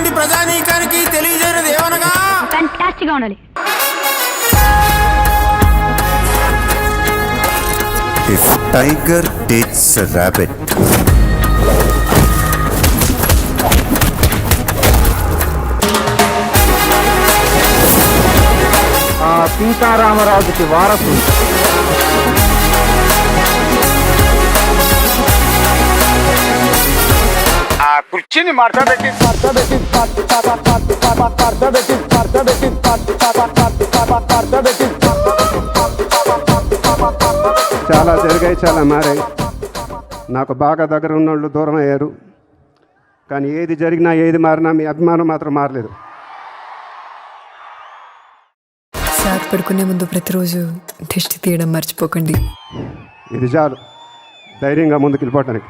మంది ప్రజానీకానికి తెలియజేయనది ఏమనగా? ఫ్యాంటాస్టిక్గా ఉండాలి. If tiger takes a rabbit, సీతారామరాజుకి వారసుడు. కుర్చీని మడతబెట్టి మడతబెట్టి మడతబెట్టి మడతబెట్టి మడతబెట్టి చాలా జరిగాయి చాలా మారాయి. నాకు బాగా దగ్గర ఉన్నోళ్ళు దూరం అయ్యారు. కానీ ఏది జరిగినా ఏది మారినా మీ అభిమానం మాత్రం మారలేదు. సాత్ పడుకునే ముందు ప్రతిరోజు దిష్టి తీయడం మర్చిపోకండి. ఇది చాలు. ధైర్యంగా ముందుకు వెళ్ళిపోవటానికి.